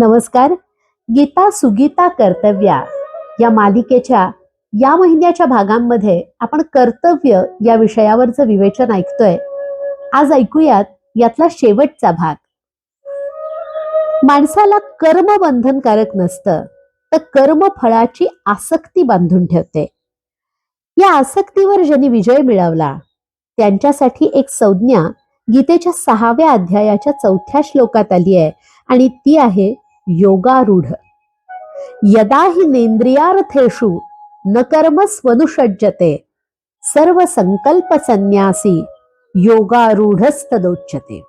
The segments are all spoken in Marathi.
नमस्कार. गीता सुगीता कर्तव्या या मालिकेच्या या महिन्याच्या भागांमध्ये आपण कर्तव्य या विषयावरचं विवेचन ऐकतोय. आज ऐकूयात यातला शेवटचा भाग. माणसाला कर्म बंधनकारक नसतं तर कर्म फळाची आसक्ती बांधून ठेवते. या आसक्तीवर ज्यांनी विजय मिळवला त्यांच्यासाठी एक संज्ञा गीतेच्या सहाव्या अध्यायाच्या चौथ्या श्लोकात आली आहे आणि ती आहे योगारूढ. यदा हि नेंद्रियार्थेषु न कर्म स्वनुषज्जते सर्व संकल्प संन्यासी योगारूढस्तदोच्यते.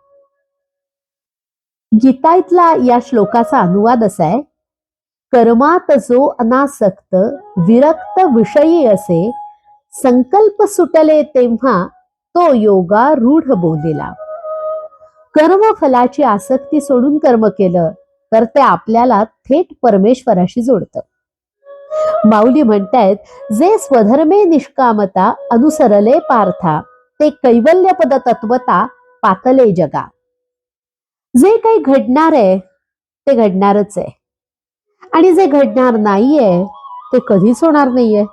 गीतायतला या श्लोकाचा अनुवाद असा आहे कर्मात जो अनासक्त विरक्त विषयी असे संकल्प सुटले तेव्हा तो योगारूढ बोलेला. कर्मफलाची आसक्ती सोडून कर्म केलं तर ते आपल्याला थेट परमेश्वराशी जोडतं. माऊली म्हणतायत जे स्वधर्मे निष्कामता अनुसरले पार्था ते कैवल्यपद तत्वता पातले जगा. जे काही घडणार आहे ते घडणारच आहे. आणि जे घडणार नाहीये ते कधीच होणार नाहीये.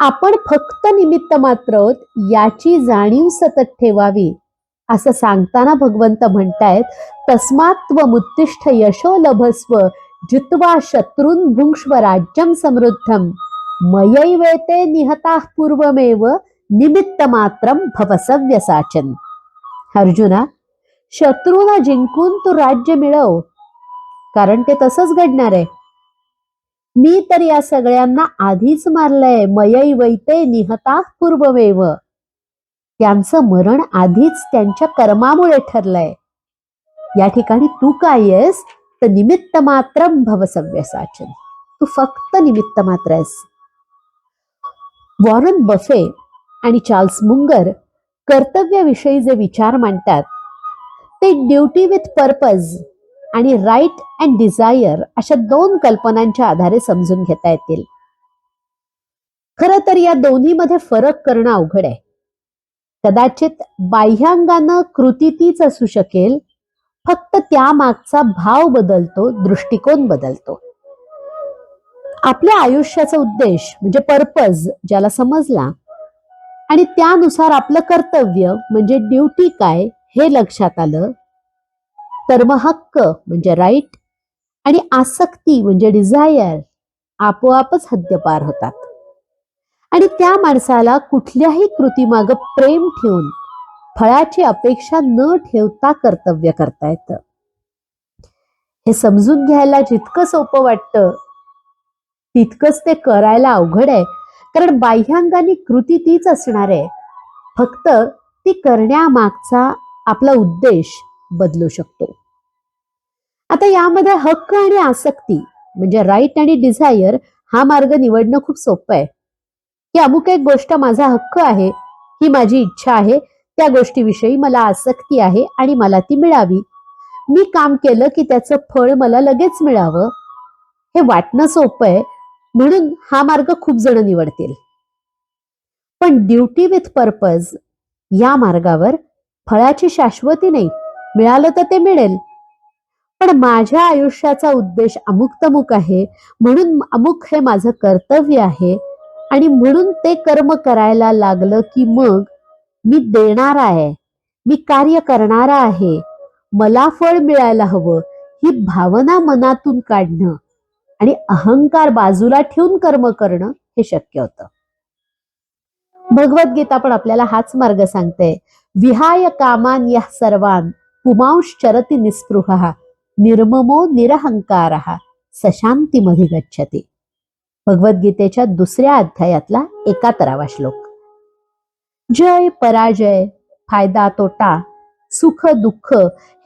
आपण फक्त निमित्त मात्र याची जाणीव सतत ठेवावी असं सांगताना भगवंत म्हणतायत तस्मात्वमुत्तिष्ठ यशो लभस्व जित्वा शत्रून भुंक्ष्व राज्यम समृद्धम। मयैवेते निहता पूर्वमेव निमित्त मात्रम भवसव्यसाचन। अर्जुना शत्रूला जिंकून तू राज्य मिळव कारण ते तसंच घडणार। आहे मी तर या सगळ्यांना आधीच मारलंय मयई वैते निहता पूर्वमेव। त्यांचं मरण आधीच त्यांच्या कर्मामुळे ठरलंय. या ठिकाणी तू काय आहेस? तर निमित्त मात्र भवसव्यसाचन तू फक्त निमित्त मात्र आहेस. वॉरन बफे आणि चार्ल्स मुंगर कर्तव्याविषयी जे विचार मांडतात ते ड्युटी विथ पर्पज आणि राईट अँड डिझायर अशा दोन कल्पनांच्या आधारे समजून घेता येतील. खरं तर या दोन्हीमध्ये फरक करणं अवघड आहे. कदाचित बाह्यांगानं कृती तीच असू शकेल फक्त त्यामागचा भाव बदलतो दृष्टिकोन बदलतो. आपल्या आयुष्याचा उद्देश म्हणजे पर्पज ज्याला समजला आणि त्यानुसार आपलं कर्तव्य म्हणजे ड्युटी काय हे लक्षात आलं तर मग हक्क म्हणजे राईट आणि आसक्ती म्हणजे डिझायर आपोआपच हद्दपार होतात. आणि त्या माणसाला कुठल्याही कृतीमाग प्रेम ठेवून फळाची अपेक्षा न ठेवता कर्तव्य करता येतं. हे समजून घ्यायला जितकं सोपं वाटतं तितकंच ते करायला अवघड आहे. कारण बाह्यांगाने कृती तीच असणार आहे. फक्त ती करण्यामागचा आपला उद्देश बदलू शकतो. आता यामध्ये हक्क आणि आसक्ती म्हणजे राईट आणि डिझायर हा मार्ग निवडणं खूप सोपं आहे. की अमुक एक गोष्ट माझा हक्क आहे ही माझी इच्छा आहे त्या गोष्टीविषयी मला आसक्ती आहे आणि मला ती मिळावी. मी काम केलं की त्याचं फळ मला लगेच मिळावं. हे वाटणं सोपं आहे म्हणून हा मार्ग खूप जण निवडतील. पण ड्युटी विथ पर्पज या मार्गावर फळाची शाश्वती नाही मिळालं तर ते मिळेल. पण माझ्या आयुष्याचा उद्देश अमुक तमुक आहे म्हणून अमुक हे माझं कर्तव्य आहे आणि म्हणून ते कर्म करायला लागलं की मग मी देणार आहे मी कार्य करणारा आहे मला फळ मिळायला हवं ही भावना मनातून काढणं आणि अहंकार बाजूला ठेवून कर्म करणं हे शक्य होतं. भगवद्गीता पण आपल्याला हाच मार्ग सांगते. विहाय कामान या सर्वान पुमांश चरती निस्पृह निर्ममो निरहंकार सशांतीमध्ये गच्छते भगवद्गीतेच्या दुसऱ्या अध्यायातला एकाहत्तरावा श्लोक. जय पराजय फायदा तोटा सुख दुःख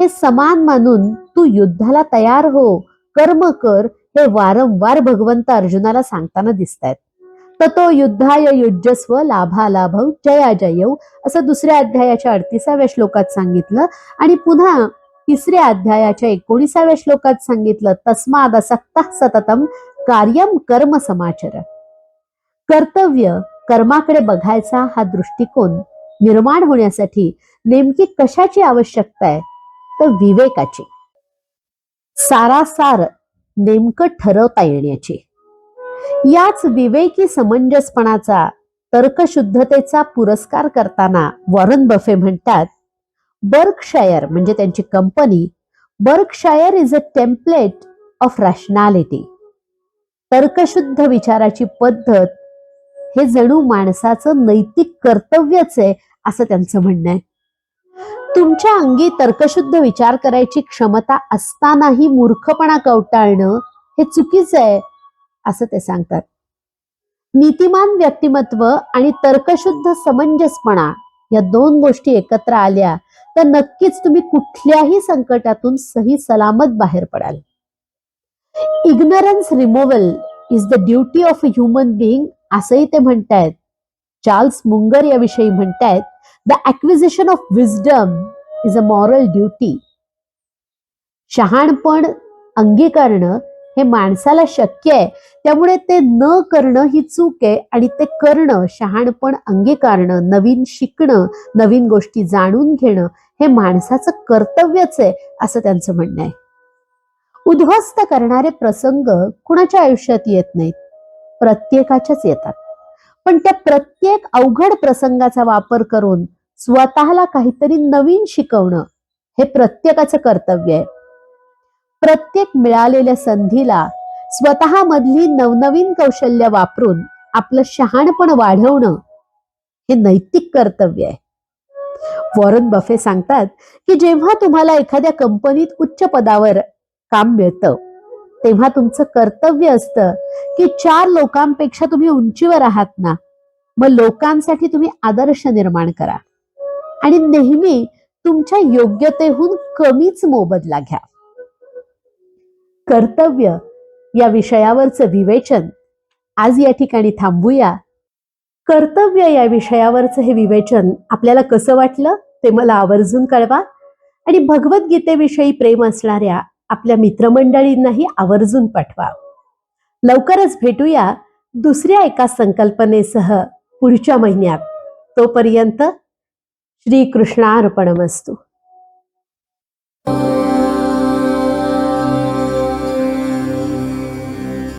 हे समान मानून तू युद्धाला तयार हो कर्म कर हे वारंवार भगवंत अर्जुनाला सांगताना दिसत आहेत ततो युद्धाय युजस्व लाभालाभव जया जयव असं दुसऱ्या अध्यायाच्या अडतीसाव्या श्लोकात सांगितलं आणि पुन्हा तिसऱ्या अध्यायाच्या एकोणीसाव्या श्लोकात सांगितलं तस्माद असक्त सततम कार्यम कर्म समाचर. कर्तव्य कर्माकडे बघायचा हा दृष्टिकोन निर्माण होण्यासाठी नेमकी कशाची आवश्यकता आहे? तर विवेकाची. सारासार नेमकं ठरवता येण्याची. याच विवेकी समंजसपणाचा तर्कशुद्धतेचा पुरस्कार करताना वॉरन बफे म्हणतात बर्कशायर म्हणजे त्यांची company Berkshire is a template of rationality. तर्कशुद्ध विचाराची पद्धत हे जणू माणसाचं नैतिक कर्तव्यच आहे असं त्यांचं म्हणणं आहे. तुमच्या अंगी तर्कशुद्ध विचार करायची क्षमता असतानाही मूर्खपणा कवटाळणं हे चुकीचं आहे असं ते सांगतात. नीतिमान व्यक्तिमत्व आणि तर्कशुद्ध समंजसपणा या दोन गोष्टी एकत्र आल्या तर नक्कीच तुम्ही कुठल्याही संकटातून सही सलामत बाहेर पडाल. Ignorance removal is the duty of a human being असंही ते म्हणतायत. चार्ल्स मुंगर याविषयी म्हणतायत the acquisition of wisdom is a moral duty शहाणपण अंगीकारणं हे माणसाला शक्य आहे. त्यामुळे ते न करणं ही चूक आहे आणि ते करणं शहाणपण अंगीकारणं नवीन शिकणं नवीन गोष्टी जाणून घेणं हे माणसाचं कर्तव्यच आहे असं त्यांचं म्हणणं आहे. उद्ध्वस्त करणारे प्रसंग कुणाच्या आयुष्यात येत नाहीत? प्रत्येकाच्याच येतात. पण त्या प्रत्येक अवघड प्रसंगाचा वापर करून स्वतःला काहीतरी नवीन शिकवणं हे प्रत्येकाचं कर्तव्य आहे. प्रत्येक मिळालेल्या संधीला स्वतःमधली नवनवीन कौशल्य वापरून आपलं शहाणपण वाढवणं हे नैतिक कर्तव्य आहे. वॉरन बफे सांगतात की जेव्हा तुम्हाला एखाद्या कंपनीत उच्च पदावर काम मिळतं. तेव्हा तुमचं कर्तव्य असतं की चार लोकांपेक्षा तुम्ही उंचीवर आहात ना मग लोकांसाठी तुम्ही आदर्श निर्माण करा. आणि नेहमी तुमच्या योग्यतेहून कमीच मोबदला घ्या. कर्तव्य या विषयावरचं विवेचन आज या ठिकाणी थांबूया. कर्तव्य या विषयावरचं हे विवेचन आपल्याला कसं वाटलं ते मला आवर्जून कळवा. आणि भगवद्गीतेविषयी प्रेम असणाऱ्या आपल्या मित्रमंडळींनाही आवर्जून पाठवा. लवकरच भेटूया दुसऱ्या एका संकल्पनेसह पुढच्या महिन्यात. तोपर्यंत श्रीकृष्णार्पणमस्तू.